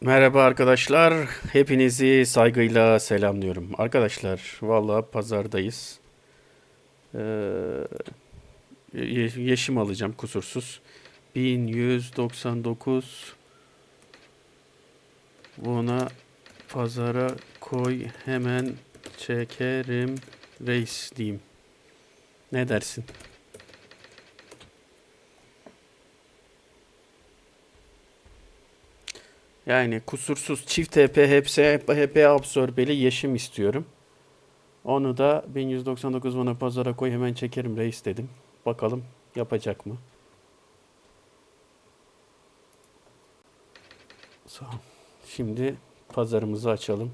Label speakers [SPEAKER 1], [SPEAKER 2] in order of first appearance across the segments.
[SPEAKER 1] Merhaba arkadaşlar. Hepinizi saygıyla selamlıyorum. Arkadaşlar vallahi pazardayız. Ee, ye- yeşim alacağım kusursuz. 1199 Buna pazara koy hemen çekerim reis diyeyim. Ne dersin? Yani kusursuz çift HP hepsi HP absorbeli yeşim istiyorum. Onu da 1199 bana pazara koy hemen çekerim reis dedim. Bakalım yapacak mı? Sağ. Şimdi pazarımızı açalım.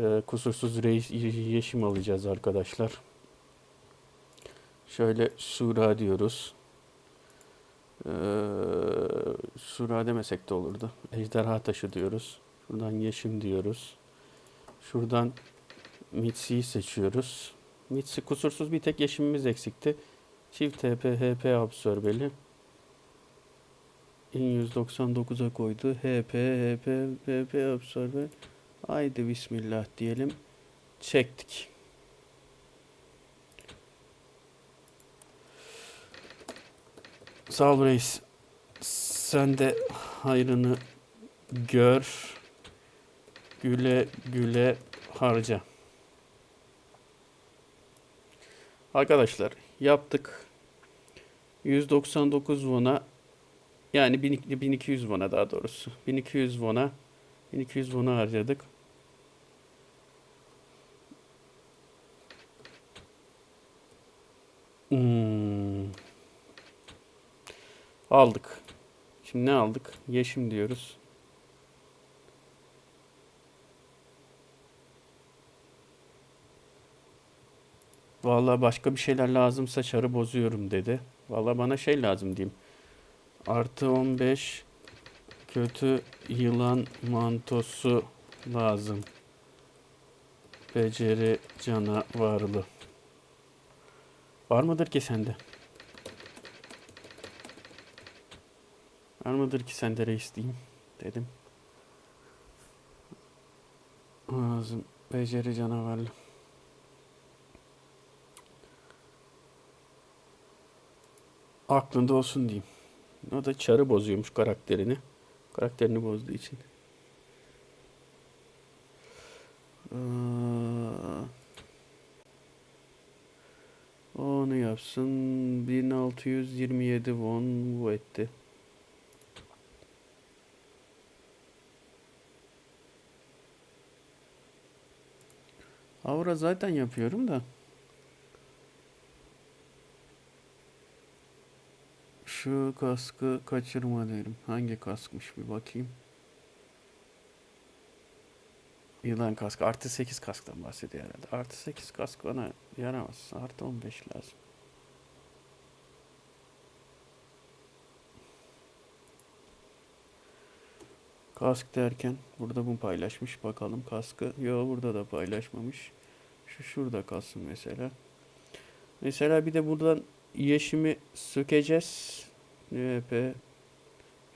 [SPEAKER 1] Ee, kusursuz reis yeşim alacağız arkadaşlar. Şöyle sura diyoruz. Ee, sura demesek de olurdu. Ejderha taşı diyoruz. Şuradan yeşim diyoruz. Şuradan Mitsi'yi seçiyoruz. Mitsi kusursuz bir tek yeşimimiz eksikti. Çift TP HP absorbeli. 1199'a koydu. HP HP HP absorbe. Haydi bismillah diyelim. Çektik. Sağ ol reis. Sen de hayrını gör. Güle güle harca. Arkadaşlar yaptık. 199 won'a yani 1000 1200 won'a daha doğrusu. 1200 won'a 1200 won'a harcadık. Aldık. Şimdi ne aldık? Yeşim diyoruz. Vallahi başka bir şeyler lazımsa çarı bozuyorum dedi. Vallahi bana şey lazım diyeyim. Artı 15 kötü yılan mantosu lazım. Beceri canavarlı. Var mıdır ki sende? Var mıdır ki sende reis diyeyim dedim. Lazım. Beceri canavarlı. Aklında olsun diyeyim. O da çarı bozuyormuş karakterini. Karakterini bozduğu için. Onu yapsın. 1627 won bu etti. Avra zaten yapıyorum da. Şu kaskı kaçırma derim. Hangi kaskmış bir bakayım. Yılan kaskı. Artı 8 kasktan bahsediyor herhalde. Artı 8 kask bana yaramaz. Artı 15 lazım. Kask derken burada bu paylaşmış. Bakalım kaskı. Yo burada da paylaşmamış. Şu şurada kalsın mesela. Mesela bir de buradan yeşimi sökeceğiz. NP.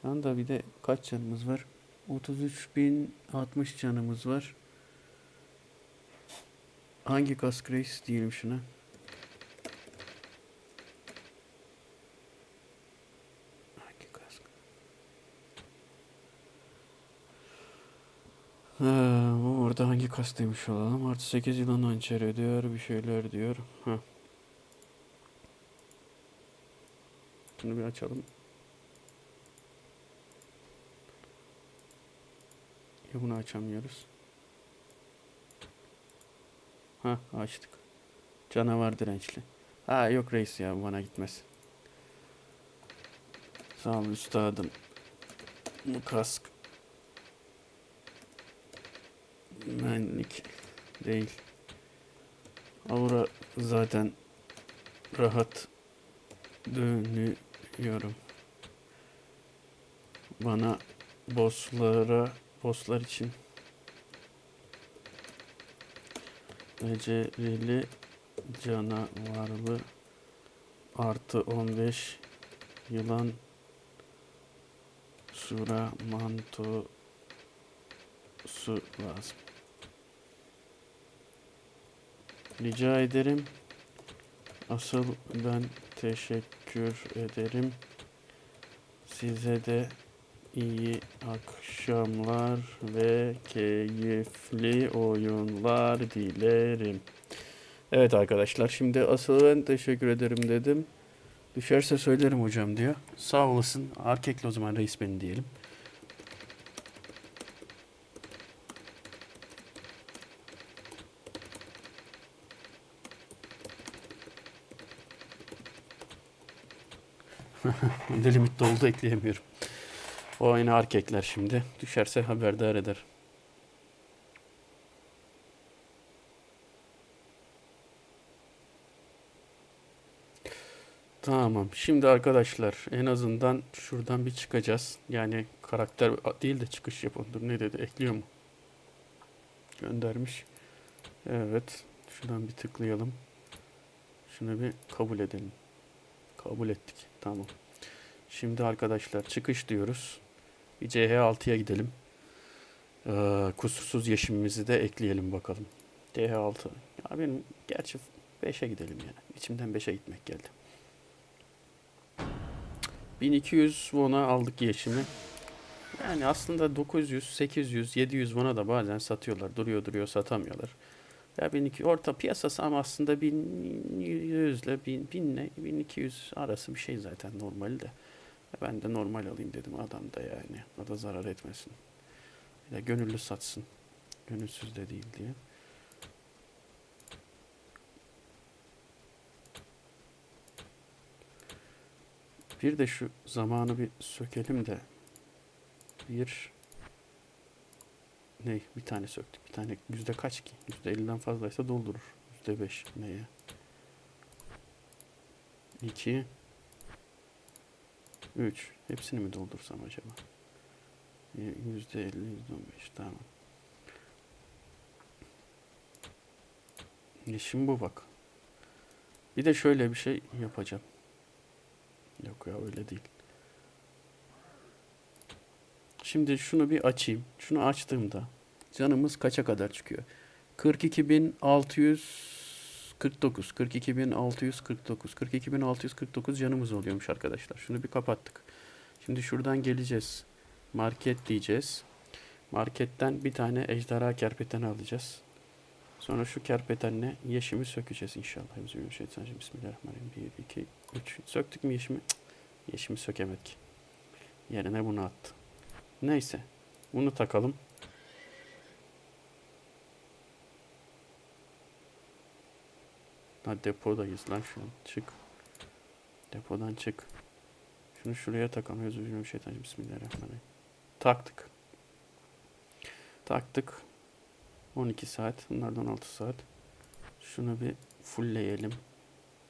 [SPEAKER 1] Şu anda bir de kaç canımız var? 33.060 canımız var. Hangi kask reis diyelim şuna? Hangi kask? Ha, orada hangi kask demiş olalım? Artı 8 yılan hançeri diyor. Bir şeyler diyor. Ha. Şunu bir açalım. Ya bunu açamıyoruz. Ha açtık. Canavar dirençli. Ha yok reis ya bana gitmez. Sağ ol üstadım. Bu kask. Benlik değil. Aura zaten rahat dönüyorum. Bana bosslara bosslar için becerili canavarlı artı 15 yılan sura manto su lazım. Rica ederim. Asıl ben teşekkür ederim. Size de iyi akşamlar ve keyifli oyunlar dilerim. Evet arkadaşlar şimdi asıl ben teşekkür ederim dedim. Düşerse söylerim hocam diyor. Sağ olasın. Erkekli o zaman reis beni diyelim. Bir limit doldu ekleyemiyorum. O yine erkekler şimdi. Düşerse haberdar eder. Tamam. Şimdi arkadaşlar en azından şuradan bir çıkacağız. Yani karakter değil de çıkış yapalım. Ne dedi? Ekliyor mu? Göndermiş. Evet. Şuradan bir tıklayalım. Şunu bir kabul edelim. Kabul ettik. Tamam. Şimdi arkadaşlar çıkış diyoruz. Bir CH6'ya gidelim. Ee, kusursuz yeşimimizi de ekleyelim bakalım. CH6. Ya benim gerçi 5'e gidelim yani. İçimden 5'e gitmek geldi. 1200 won'a aldık yeşimi. Yani aslında 900, 800, 700 won'a da bazen satıyorlar. Duruyor duruyor satamıyorlar. Ya 1200 orta piyasası ama aslında 1100 ile 1000, 1000 ile 1200 arası bir şey zaten normali de. Ben de normal alayım dedim adam da yani. O da zarar etmesin. De gönüllü satsın. Gönülsüz de değil diye. Bir de şu zamanı bir sökelim de bir ne bir tane söktük. Bir tane yüzde kaç ki? Yüzde elliden fazlaysa doldurur. Yüzde beş neye? İki 3. Hepsini mi doldursam acaba? Yüzde elli, yüzde on beş. Tamam. E Şimdi bu bak. Bir de şöyle bir şey yapacağım. Yok ya öyle değil. Şimdi şunu bir açayım. Şunu açtığımda canımız kaça kadar çıkıyor? 42.600 49, 42.649, 42.649 canımız oluyormuş arkadaşlar. Şunu bir kapattık. Şimdi şuradan geleceğiz. Market diyeceğiz. Marketten bir tane ejderha kerpeteni alacağız. Sonra şu kerpetenle yeşimi sökeceğiz inşallah. Bismillahirrahmanirrahim. 1, 2, 3. Söktük mü yeşimi? Yeşimi sökemedik. Yerine bunu attı. Neyse. Bunu takalım. Ha depodayız lan şu an. Çık. Depodan çık. Şunu şuraya takamıyoruz. Üzülüm şeytan. Bismillahirrahmanirrahim. Taktık. Taktık. 12 saat. Bunlardan 6 saat. Şunu bir fullleyelim.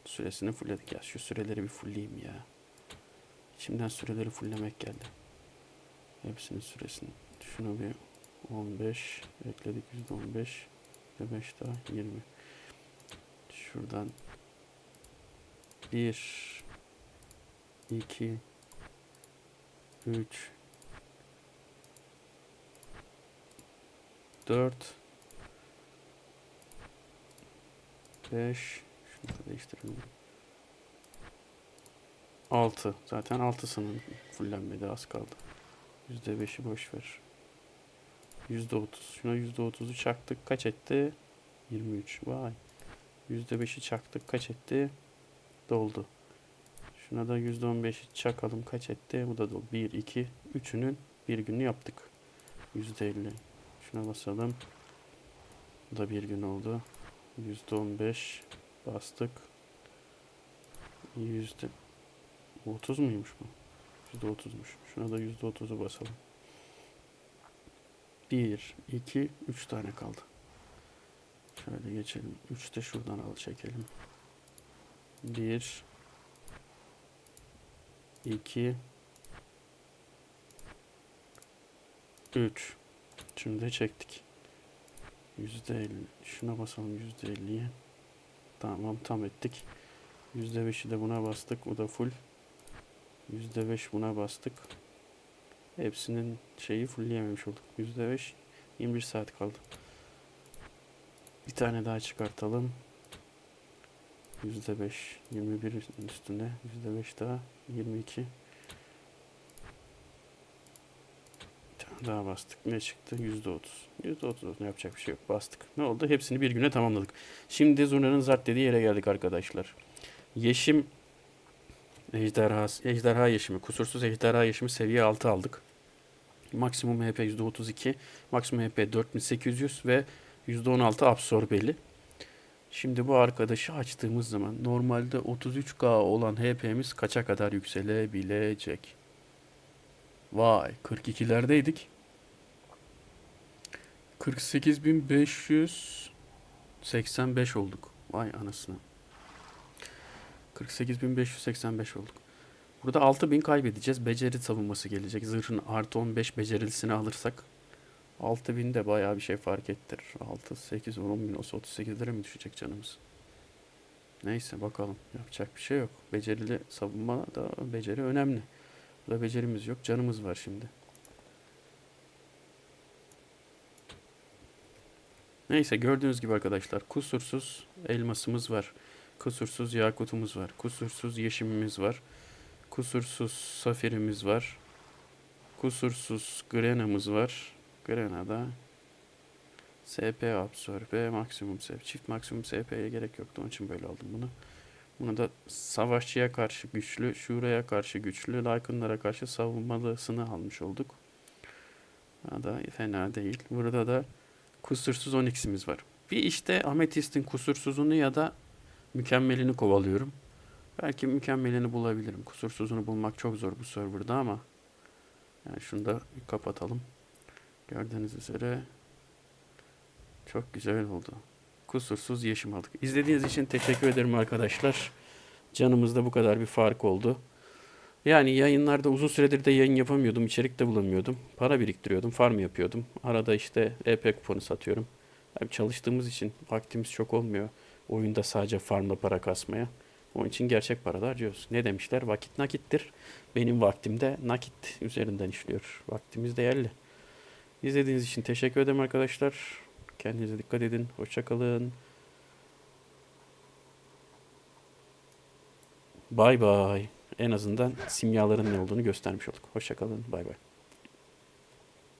[SPEAKER 1] Süresini fullledik. Ya şu süreleri bir fullleyeyim ya. İçimden süreleri fulllemek geldi. Hepsinin süresini. Şunu bir 15 ekledik. %15 ve 5 daha 20. Şuradan 1 2 3 4 5 Şunu da değiştirelim. 6. Zaten 6'sının fullenmedi az kaldı. %5'i boş ver. %30. Şuna %30'u çaktık. Kaç etti? 23. Vay. %5'i çaktık. Kaç etti? Doldu. Şuna da %15'i çakalım. Kaç etti? Bu da doldu. 1, 2, 3'ünün bir günü yaptık. %50. Şuna basalım. Bu da bir gün oldu. %15 bastık. Yüzde 30 muymuş bu? %30'muş. Şuna da %30'u basalım. 1, 2, 3 tane kaldı. Şöyle geçelim. 3 de şuradan al çekelim. 1 2 3 Şimdi çektik. %50. Şuna basalım %50'ye. Tamam tam ettik. %5'i de buna bastık. O da full. %5 buna bastık. Hepsinin şeyi fullleyememiş olduk. %5 21 saat kaldı. Bir tane daha çıkartalım. %5 21 üstüne %5 daha 22 Bir tane daha bastık. Ne çıktı? %30. %30 olsun yapacak bir şey yok. Bastık. Ne oldu? Hepsini bir güne tamamladık. Şimdi zurnanın zart dediği yere geldik arkadaşlar. Yeşim ejderha, ejderha yeşimi, kusursuz ejderha yeşimi seviye 6 aldık. Maksimum HP %32, maksimum HP 4800 ve %16 absorbeli. Şimdi bu arkadaşı açtığımız zaman normalde 33K olan HP'miz kaça kadar yükselebilecek? Vay 42'lerdeydik. 48.585 olduk. Vay anasını. 48.585 olduk. Burada 6000 kaybedeceğiz. Beceri savunması gelecek. Zırhın artı 15 becerilisini alırsak 6000 de bayağı bir şey fark ettirir. 6, 8, 10 bin olsa 38 lira mı düşecek canımız? Neyse bakalım. Yapacak bir şey yok. Becerili savunma da beceri önemli. Burada becerimiz yok. Canımız var şimdi. Neyse gördüğünüz gibi arkadaşlar kusursuz elmasımız var. Kusursuz yakutumuz var. Kusursuz yeşimimiz var. Kusursuz safirimiz var. Kusursuz grenamız var. Grenada SP absorbe maksimum SP. Çift maksimum SP'ye gerek yoktu. Onun için böyle aldım bunu. Bunu da savaşçıya karşı güçlü, şuraya karşı güçlü, Lycan'lara karşı savunmalısını almış olduk. Ha da fena değil. Burada da kusursuz 10x'imiz var. Bir işte Amethyst'in kusursuzunu ya da mükemmelini kovalıyorum. Belki mükemmelini bulabilirim. Kusursuzunu bulmak çok zor bu serverda ama yani şunu da kapatalım. Gördüğünüz üzere çok güzel oldu. Kusursuz yeşim aldık. İzlediğiniz için teşekkür ederim arkadaşlar. Canımızda bu kadar bir fark oldu. Yani yayınlarda uzun süredir de yayın yapamıyordum. içerik de bulamıyordum. Para biriktiriyordum. Farm yapıyordum. Arada işte EP kuponu satıyorum. Tabii çalıştığımız için vaktimiz çok olmuyor. Oyunda sadece farmla para kasmaya. Onun için gerçek paralar harcıyoruz. Ne demişler? Vakit nakittir. Benim vaktimde nakit üzerinden işliyor. Vaktimiz değerli. İzlediğiniz için teşekkür ederim arkadaşlar. Kendinize dikkat edin. Hoşçakalın. Bay bay. En azından simyaların ne olduğunu göstermiş olduk. Hoşçakalın. Bay bay.